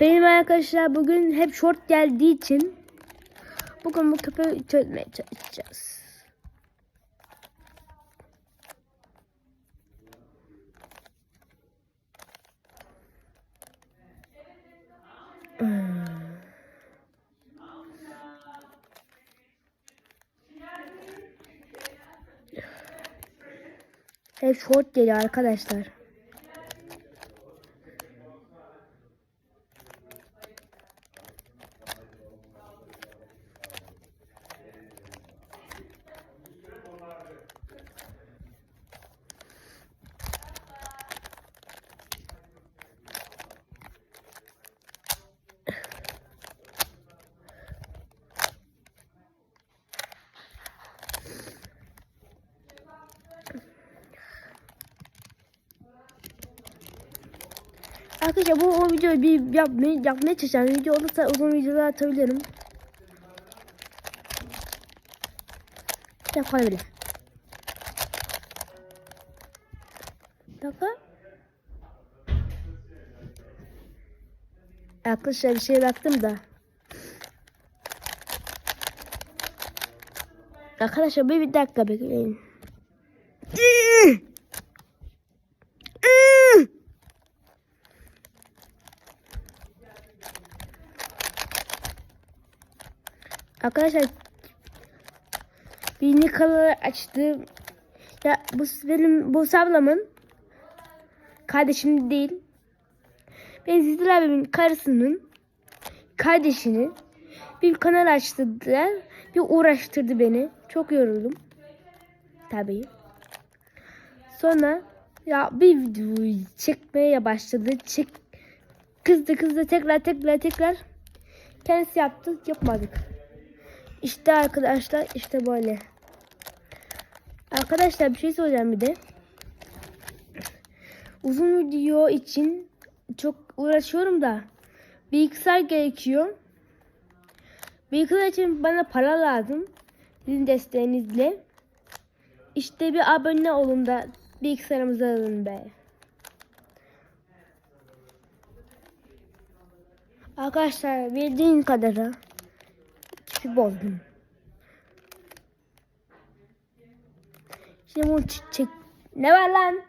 Benim arkadaşlar bugün hep short geldiği için bugün bu köpeği çözmeye çalışacağız. Hmm. Hep short geliyor arkadaşlar. Arkadaşlar bu o videoyu bir yapmaya, yapmaya çalışacağım. Video olursa uzun videolar atabilirim. Yap hadi bile. Dakika. Arkadaşlar bir şeye baktım da. Arkadaşlar bir, bir dakika bekleyin. Arkadaşlar bir nikalı açtım. Ya bu benim bu ablamın kardeşim değil. Ben Zidil abimin karısının kardeşini bir kanal açtırdılar. Bir uğraştırdı beni. Çok yoruldum. Tabii. Sonra ya bir videoyu çekmeye başladı. Çek kızdı kızdı tekrar tekrar tekrar kendisi yaptı yapmadık. İşte arkadaşlar işte böyle. Arkadaşlar bir şey söyleyeceğim bir de. Uzun video için çok uğraşıyorum da bilgisayar gerekiyor. Bilgisayar için bana para lazım. Sizin desteğinizle. İşte bir abone olun da bilgisayarımızı alın be. Arkadaşlar bildiğin kadarı ipi bozdum. Şimdi bunu çek... Ne var lan?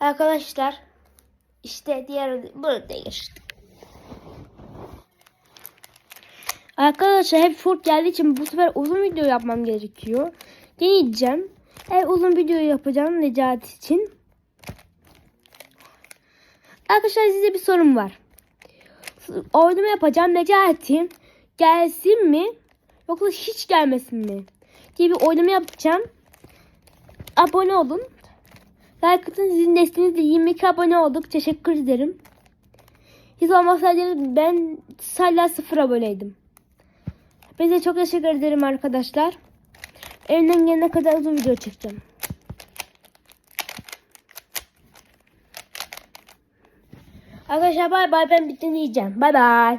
Arkadaşlar işte diğer burada geçti. Arkadaşlar hep short geldiği için bu sefer uzun video yapmam gerekiyor. Deneyeceğim. Hep uzun video yapacağım Necati için. Arkadaşlar size bir sorum var. Oynama yapacağım Necati gelsin mi yoksa hiç gelmesin mi diye bir oynama yapacağım. Abone olun. Like atın sizin desteğinizle 22 abone olduk. Teşekkür ederim. Hiç olmasaydı ben hala sıfır aboneydim. Size çok teşekkür ederim arkadaşlar. Elimden gelene kadar uzun video çekeceğim. Arkadaşlar bay bay ben bitti diyeceğim. Bay bay.